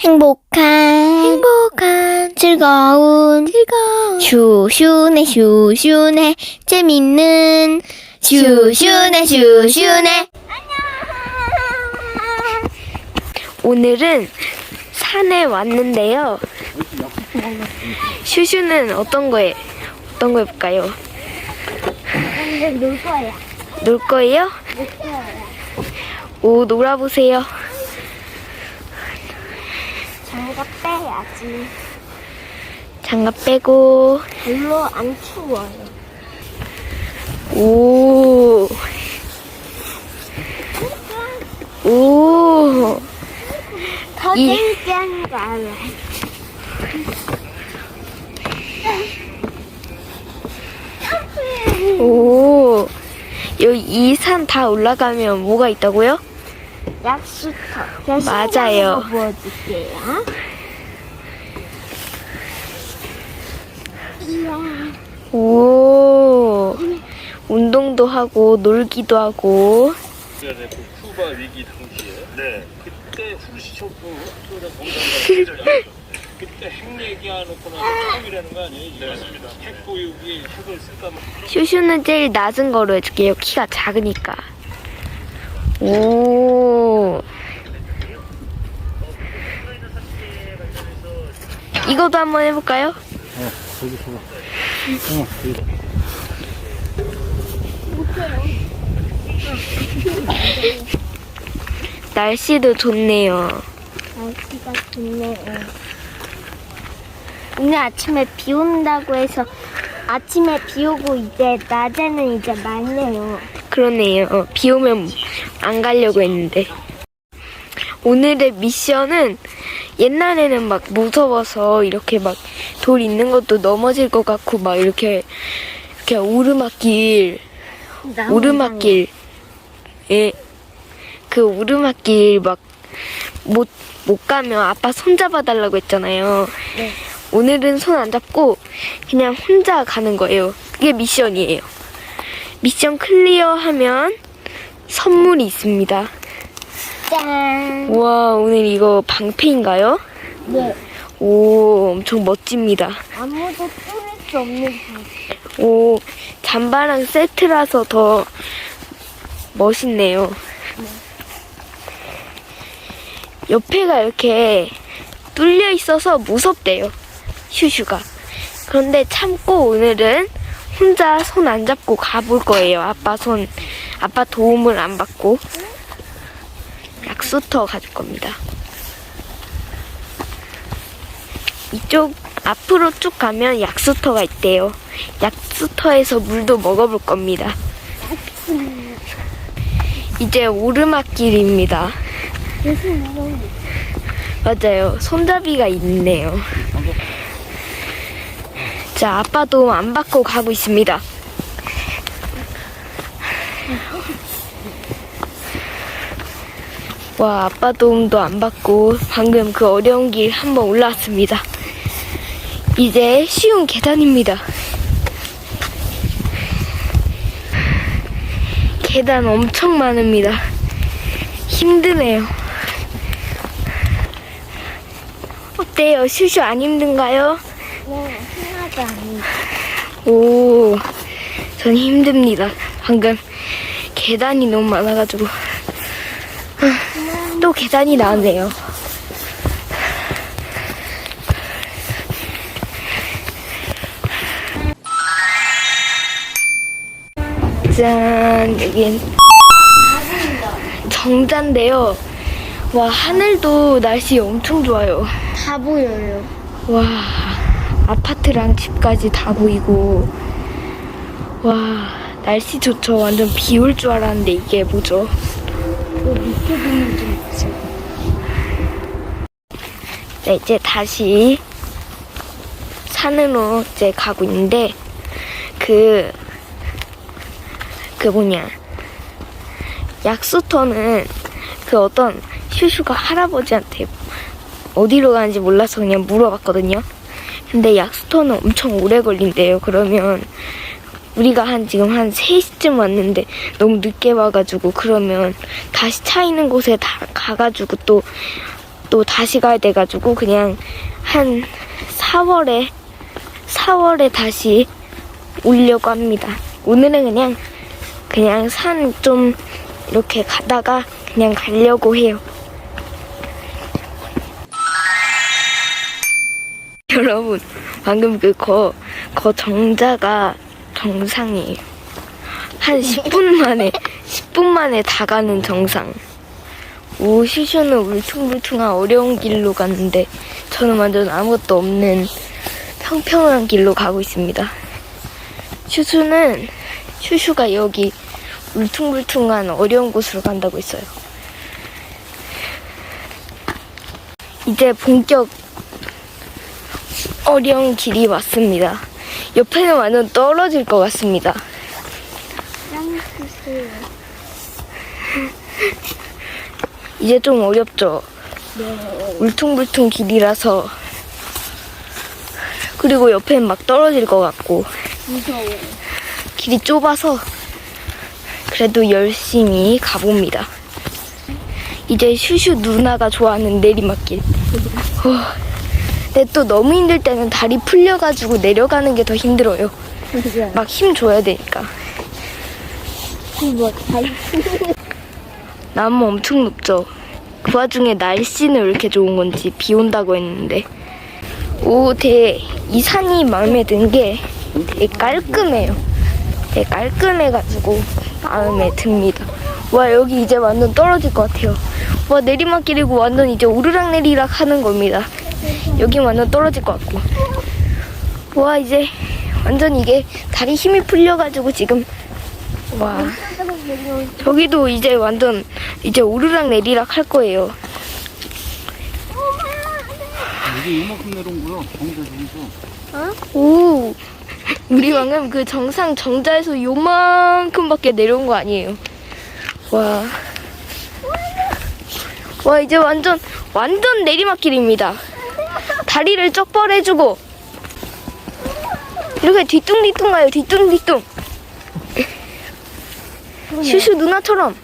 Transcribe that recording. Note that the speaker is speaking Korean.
행복한 행복한 즐거운 즐거운 슈슈네 슈슈네 재밌는 슈슈네 슈슈네 오늘은 산에 왔는데요. 슈슈는 어떤 거에 어떤 거 해볼까요? 놀 거야 놀 거예요? 오 놀아보세요. 장갑 빼야지 장갑 빼고 별로 안 추워요 오. 오. 더 이- 재밌게 하는 거 알아 오. 여기 이 산 다 올라가면 뭐가 있다고요? 약수터 맞아요. 보여줄게요 오. 운동도 하고 놀기도 하고 네, 그 쿠바 위기 당시에 네 그때 후르시초프 소련 공장장 그때 핵 얘기하놓고 나서 처음이라는 거 아니에요? 네 맞습니다. 핵 보유기에 핵을 쓸까 뭐 슈슈는 제일 낮은 거로 해줄게요. 키가 작으니까. 오. 이것도 한번 해볼까요? 날씨도 좋네요. 날씨가 좋네요. 오늘 아침에 비 온다고 해서 아침에 비 오고 이제 낮에는 이제 맑네요. 그러네요. 어, 비 오면 안 가려고 했는데. 오늘의 미션은 옛날에는 막 무서워서 이렇게 막 돌 있는 것도 넘어질 것 같고 막 이렇게 이렇게 오르막길 오르막길 예. 그 오르막길 막 못 못 가면 아빠 손 잡아 달라고 했잖아요. 네. 오늘은 손 안 잡고 그냥 혼자 가는 거예요. 그게 미션이에요. 미션 클리어 하면 선물이 있습니다. 짠. 와, 오늘 이거 방패인가요? 네. 오, 엄청 멋집니다. 아무도 뚫을 수 없는 방. 오, 잠바랑 세트라서 더 멋있네요. 옆에가 이렇게 뚫려 있어서 무섭대요. 슈슈가. 그런데 참고 오늘은 혼자 손 안 잡고 가볼 거예요. 아빠 손, 아빠 도움을 안 받고. 약수터 가질 겁니다. 이쪽 앞으로 쭉 가면 약수터가 있대요. 약수터에서 물도 먹어볼 겁니다. 이제 오르막길입니다. 맞아요. 손잡이가 있네요. 자, 아빠 도움 안 받고 가고 있습니다. 와, 아빠 도움도 안 받고 방금 그 어려운 길 한번 올라왔습니다. 이제 쉬운 계단입니다. 계단 엄청 많습니다. 힘드네요. 어때요? 슈슈 안 힘든가요? 네, 하나도 아니고. 오, 전 힘듭니다. 방금 계단이 너무 많아가지고. 아, 또 계단이 나왔네요. 짠, 여긴 정자인데요. 와, 하늘도 날씨 엄청 좋아요. 다 보여요. 와 아파트랑 집까지 다 보이고 와 날씨 좋죠 완전 비 올 줄 알았는데 이게 뭐죠 그 밑에 보면 좀 보세요. 네, 이제 다시 산으로 이제 가고 있는데 그 그 뭐냐 약수터는 그 어떤 슈슈가 할아버지한테 어디로 가는지 몰라서 그냥 물어봤거든요. 근데 약수터는 엄청 오래 걸린대요. 그러면 우리가 한 지금 한 3시쯤 왔는데 너무 늦게 와가지고 그러면 다시 차 있는 곳에 다 가가지고 또 또 다시 가야 돼가지고 그냥 한 4월에 4월에 다시 오려고 합니다. 오늘은 그냥 그냥 산 좀 이렇게 가다가 그냥 가려고 해요. 여러분 방금 그 거 거 정자가 정상이에요. 한 10분 만에 10분 만에 다 가는 정상. 오 슈슈는 울퉁불퉁한 어려운 길로 갔는데 저는 완전 아무것도 없는 평평한 길로 가고 있습니다. 슈슈는 슈슈가 여기 울퉁불퉁한 어려운 곳으로 간다고 했어요. 이제 본격 어려운 길이 왔습니다. 옆에는 완전 떨어질 것 같습니다. 이제 좀 어렵죠? 네. 울퉁불퉁 길이라서 그리고 옆엔 막 떨어질 것 같고 무서워. 길이 좁아서 그래도 열심히 가봅니다. 이제 슈슈 누나가 좋아하는 내리막길. 어, 근데 또 너무 힘들 때는 다리 풀려가지고 내려가는 게 더 힘들어요. 막 힘 줘야 되니까. 나무 엄청 높죠? 그 와중에 날씨는 왜 이렇게 좋은 건지 비 온다고 했는데. 오, 되게 이 산이 마음에 든 게 되게 깔끔해요. 되게 깔끔해가지고 마음에 듭니다. 와, 여기 이제 완전 떨어질 것 같아요. 와, 내리막길이고 완전 이제 오르락 내리락 하는 겁니다. 여기 완전 떨어질 것 같고. 와, 이제 완전 이게 다리 힘이 풀려가지고 지금 와. 저기도 이제 완전 이제 오르락 내리락 할 거예요. 이게 이만큼 내려온 거야. 정자 정자. 오, 우리 방금 그 정상 정자에서 요만큼밖에 내려온 거 아니에요. 와, 와 이제 완전 완전 내리막길입니다. 다리를 쩍 뻗어주고 이렇게 뒤뚱뒤뚱 가요. 뒤뚱뒤뚱. 슈슈 누나처럼